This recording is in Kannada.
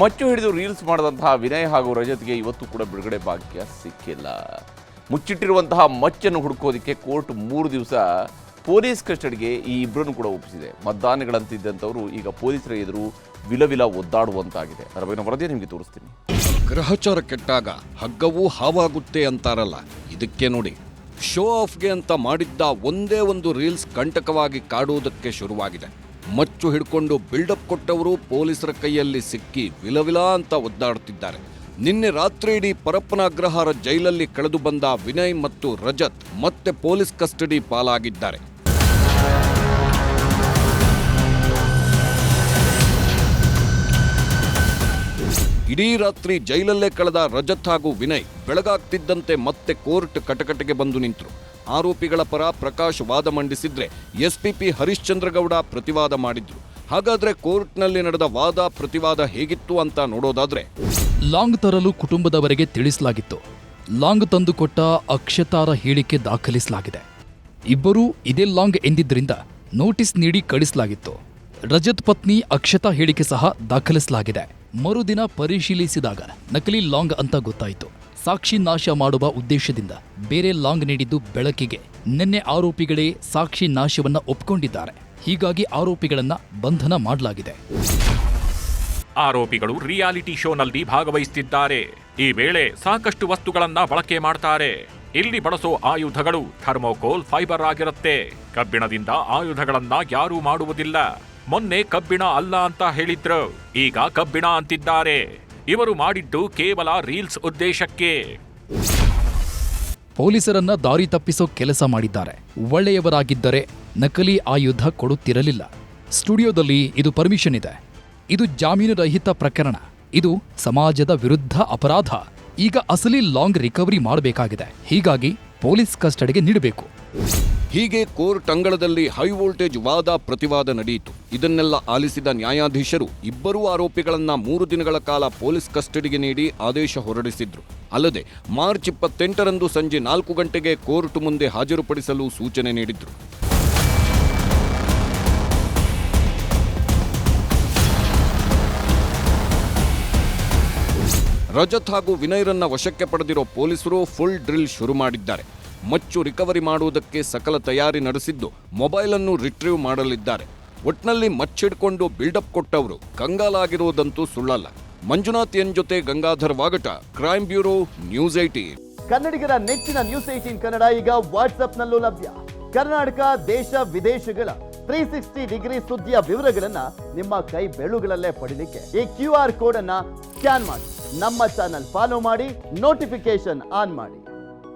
ಮಚ್ಚು ಹಿಡಿದು ರೀಲ್ಸ್ ಮಾಡಿದಂತಹ ವಿನಯ್ ಹಾಗೂ ರಜತ್ಗೆ ಇವತ್ತು ಕೂಡ ಬಿಡುಗಡೆ ಭಾಗ್ಯ ಸಿಕ್ಕಿಲ್ಲ. ಮುಚ್ಚಿಟ್ಟಿರುವಂತಹ ಮಚ್ಚನ್ನು ಹುಡುಕೋದಕ್ಕೆ ಕೋರ್ಟ್ ಮೂರು ದಿವಸ ಪೊಲೀಸ್ ಕಸ್ಟಡಿಗೆ ಈ ಇಬ್ಬರನ್ನು ಕೂಡ ಒಪ್ಪಿಸಿದೆ. ಮತದಾನಗಳಂತಿದ್ದಂಥವರು ಈಗ ಪೊಲೀಸರ ಎದುರು ವಿಲವಿಲ ಒದ್ದಾಡುವಂತಾಗಿದೆ. ಬಗ್ಗೆ ವರದಿ ನಿಮಗೆ ತೋರಿಸ್ತೀನಿ. ಗ್ರಹಚಾರ ಕೆಟ್ಟಾಗ ಹಗ್ಗವೂ ಹಾವಾಗುತ್ತೆ ಅಂತಾರಲ್ಲ, ಇದಕ್ಕೆ ನೋಡಿ. ಶೋ ಆಫ್ಗೆ ಅಂತ ಮಾಡಿದ್ದ ಒಂದೇ ಒಂದು ರೀಲ್ಸ್ ಕಂಟಕವಾಗಿ ಕಾಡುವುದಕ್ಕೆ ಶುರುವಾಗಿದೆ. ಮಚ್ಚು ಹಿಡ್ಕೊಂಡು ಬಿಲ್ಡಪ್ ಕೊಟ್ಟವರು ಪೊಲೀಸರ ಕೈಯಲ್ಲಿ ಸಿಕ್ಕಿ ವಿಲವಿಲ ಅಂತ ಒದ್ದಾಡುತ್ತಿದ್ದಾರೆ. ನಿನ್ನೆ ರಾತ್ರಿ ಇಡೀ ಪರಪ್ಪನ ಅಗ್ರಹಾರ ಜೈಲಲ್ಲಿ ಕಳೆದು ಬಂದ ವಿನಯ್ ಮತ್ತು ರಜತ್ ಮತ್ತೆ ಪೊಲೀಸ್ ಕಸ್ಟಡಿ ಪಾಲಾಗಿದ್ದಾರೆ. ಇಡೀ ರಾತ್ರಿ ಜೈಲಲ್ಲೇ ಕಳೆದ ರಜತ್ ಹಾಗೂ ವಿನಯ್ ಬೆಳಗಾಗ್ತಿದ್ದಂತೆ ಮತ್ತೆ ಕೋರ್ಟ್ ಕಟಕಟೆಗೆ ಬಂದು ನಿಂತರು. ಆರೋಪಿಗಳ ಪರ ಪ್ರಕಾಶ್ ವಾದ ಮಂಡಿಸಿದ್ರೆ ಎಸ್ಪಿಪಿ ಹರಿಶ್ಚಂದ್ರಗೌಡ ಪ್ರತಿವಾದ ಮಾಡಿದ್ರು. ಹಾಗಾದ್ರೆ ಕೋರ್ಟ್ನಲ್ಲಿ ನಡೆದ ವಾದ ಪ್ರತಿವಾದ ಹೇಗಿತ್ತು ಅಂತ ನೋಡೋದಾದ್ರೆ. ಲಾಂಗ್ ತರಲು ಕುಟುಂಬದವರೆಗೆ ತಿಳಿಸಲಾಗಿತ್ತು. ಲಾಂಗ್ ತಂದುಕೊಟ್ಟ ಅಕ್ಷತಾರ ಹೇಳಿಕೆ ದಾಖಲಿಸಲಾಗಿದೆ. ಇಬ್ಬರೂ ಇದೇ ಲಾಂಗ್ ಎಂದಿದ್ದರಿಂದ ನೋಟಿಸ್ ನೀಡಿ ಕಳಿಸಲಾಗಿತ್ತು. ರಜತ್ ಪತ್ನಿ ಅಕ್ಷತಾ ಹೇಳಿಕೆ ಸಹ ದಾಖಲಿಸಲಾಗಿದೆ. ಮರುದಿನ ಪರಿಶೀಲಿಸಿದಾಗ ನಕಲಿ ಲಾಂಗ್ ಅಂತ ಗೊತ್ತಾಯಿತು. ಸಾಕ್ಷಿ ನಾಶ ಮಾಡುವ ಉದ್ದೇಶದಿಂದ ಬೇರೆ ಲಾಂಗ್ ನೀಡಿದ್ದು ಬೆಳಕಿಗೆ. ನಿನ್ನೆ ಆರೋಪಿಗಳೇ ಸಾಕ್ಷಿ ನಾಶವನ್ನ ಒಪ್ಪಿಕೊಂಡಿದ್ದಾರೆ ಹೀಗಾಗಿ ಆರೋಪಿಗಳನ್ನ ಬಂಧನ ಮಾಡಲಾಗಿದೆ. ಆರೋಪಿಗಳು ರಿಯಾಲಿಟಿ ಶೋನಲ್ಲಿ ಭಾಗವಹಿಸುತ್ತಿದ್ದಾರೆ ಈ ವೇಳೆ ಸಾಕಷ್ಟು ವಸ್ತುಗಳನ್ನ ಬಳಕೆ ಮಾಡ್ತಾರೆ. ಇಲ್ಲಿ ಬಳಸೋ ಆಯುಧಗಳು ಥರ್ಮೋಕೋಲ್, ಫೈಬರ್ ಆಗಿರುತ್ತೆ. ಕಬ್ಬಿಣದಿಂದ ಆಯುಧಗಳನ್ನ ಯಾರೂ ಮಾಡುವುದಿಲ್ಲ. ಮೊನ್ನೆ ಕಬ್ಬಿಣ ಅಲ್ಲ ಅಂತ ಹೇಳಿದ್ರು. ಈಗ ಕಬ್ಬಿಣ ಅಂತಿದ್ದಾರೆ. ಇವರು ಮಾಡಿದ್ದು ಕೇವಲ ರೀಲ್ಸ್ ಉದ್ದೇಶಕ್ಕೆ. ಪೊಲೀಸರನ್ನ ದಾರಿ ತಪ್ಪಿಸೋ ಕೆಲಸ ಮಾಡಿದ್ದಾರೆ. ಒಳ್ಳೆಯವರಾಗಿದ್ದರೆ ನಕಲಿ ಆಯುಧ ಕೊಡುತ್ತಿರಲಿಲ್ಲ. ಸ್ಟುಡಿಯೋದಲ್ಲಿ ಇದು ಪರ್ಮಿಷನ್ ಇದೆ. ಇದು ಜಾಮೀನು ರಹಿತ ಪ್ರಕರಣ. ಇದು ಸಮಾಜದ ವಿರುದ್ಧ ಅಪರಾಧ. ಈಗ ಅಸಲಿ ಲಾಂಗ್ ರಿಕವರಿ ಮಾಡಬೇಕಾಗಿದೆ. ಹೀಗಾಗಿ ಪೊಲೀಸ್ ಕಸ್ಟಡಿಗೆ ನೀಡಬೇಕು. ಹೀಗೆ ಕೋರ್ಟ್ ಅಂಗಳದಲ್ಲಿ ಹೈ ವೋಲ್ಟೇಜ್ ವಾದ ಪ್ರತಿವಾದ ನಡೆಯಿತು. ಇದನ್ನೆಲ್ಲ ಆಲಿಸಿದ ನ್ಯಾಯಾಧೀಶರು ಇಬ್ಬರೂ ಆರೋಪಿಗಳನ್ನ ಮೂರು ದಿನಗಳ ಕಾಲ ಪೊಲೀಸ್ ಕಸ್ಟಡಿಗೆ ನೀಡಿ ಆದೇಶ ಹೊರಡಿಸಿದ್ರು. ಅಲ್ಲದೆ ಮಾರ್ಚ್ ಇಪ್ಪತ್ತೆಂಟರಂದು ಸಂಜೆ ನಾಲ್ಕು ಗಂಟೆಗೆ ಕೋರ್ಟ್ ಮುಂದೆ ಹಾಜರುಪಡಿಸಲು ಸೂಚನೆ ನೀಡಿದ್ರು. ರಜತ್ ಹಾಗೂ ವಿನಯ್ರನ್ನ ವಶಕ್ಕೆ ಪಡೆದಿರೋ ಪೊಲೀಸರು ಫುಲ್ ಡ್ರಿಲ್ ಶುರು ಮಾಡಿದ್ದಾರೆ. ಮಚ್ಚು ರಿಕವರಿ ಮಾಡುವುದಕ್ಕೆ ಸಕಲ ತಯಾರಿ ನಡೆಸಿದ್ದು ಮೊಬೈಲ್ ಅನ್ನು ರಿಟ್ರೀವ್ ಮಾಡಲಿದ್ದಾರೆ. ಒಟ್ನಲ್ಲಿ ಮಚ್ಚಿಡ್ಕೊಂಡು ಬಿಲ್ಡಪ್ ಕೊಟ್ಟವರು ಕಂಗಾಲಾಗಿರುವುದಂತೂ ಸುಳ್ಳಲ್ಲ. ಮಂಜುನಾಥ್ ಎನ್ ಜೊತೆ ಗಂಗಾಧರ್ ವಾಗಟ ಕ್ರೈಮ್ ಬ್ಯೂರೋ, ನ್ಯೂಸ್ ಏಟೀನ್ ಕನ್ನಡಿಗರ ನೆಚ್ಚಿನ ನ್ಯೂಸ್ ಏಟೀನ್ ಕನ್ನಡ ಈಗ ವಾಟ್ಸ್ಆಪ್ನಲ್ಲೂ ಲಭ್ಯ. ಕರ್ನಾಟಕ, ದೇಶ, ವಿದೇಶಗಳ ತ್ರೀ ಸಿಕ್ಸ್ಟಿ ಡಿಗ್ರಿ ಸುದ್ದಿಯ ವಿವರಗಳನ್ನ ನಿಮ್ಮ ಕೈ ಬೆಳುಗಳಲ್ಲೇ ಪಡಿಲಿಕ್ಕೆ ಈ ಕ್ಯೂ ಆರ್ ಕೋಡ್ ಅನ್ನ ಸ್ಕ್ಯಾನ್ ಮಾಡಿ. ನಮ್ಮ ಚಾನಲ್ ಫಾಲೋ ಮಾಡಿ ನೋಟಿಫಿಕೇಶನ್ ಆನ್ ಮಾಡಿ.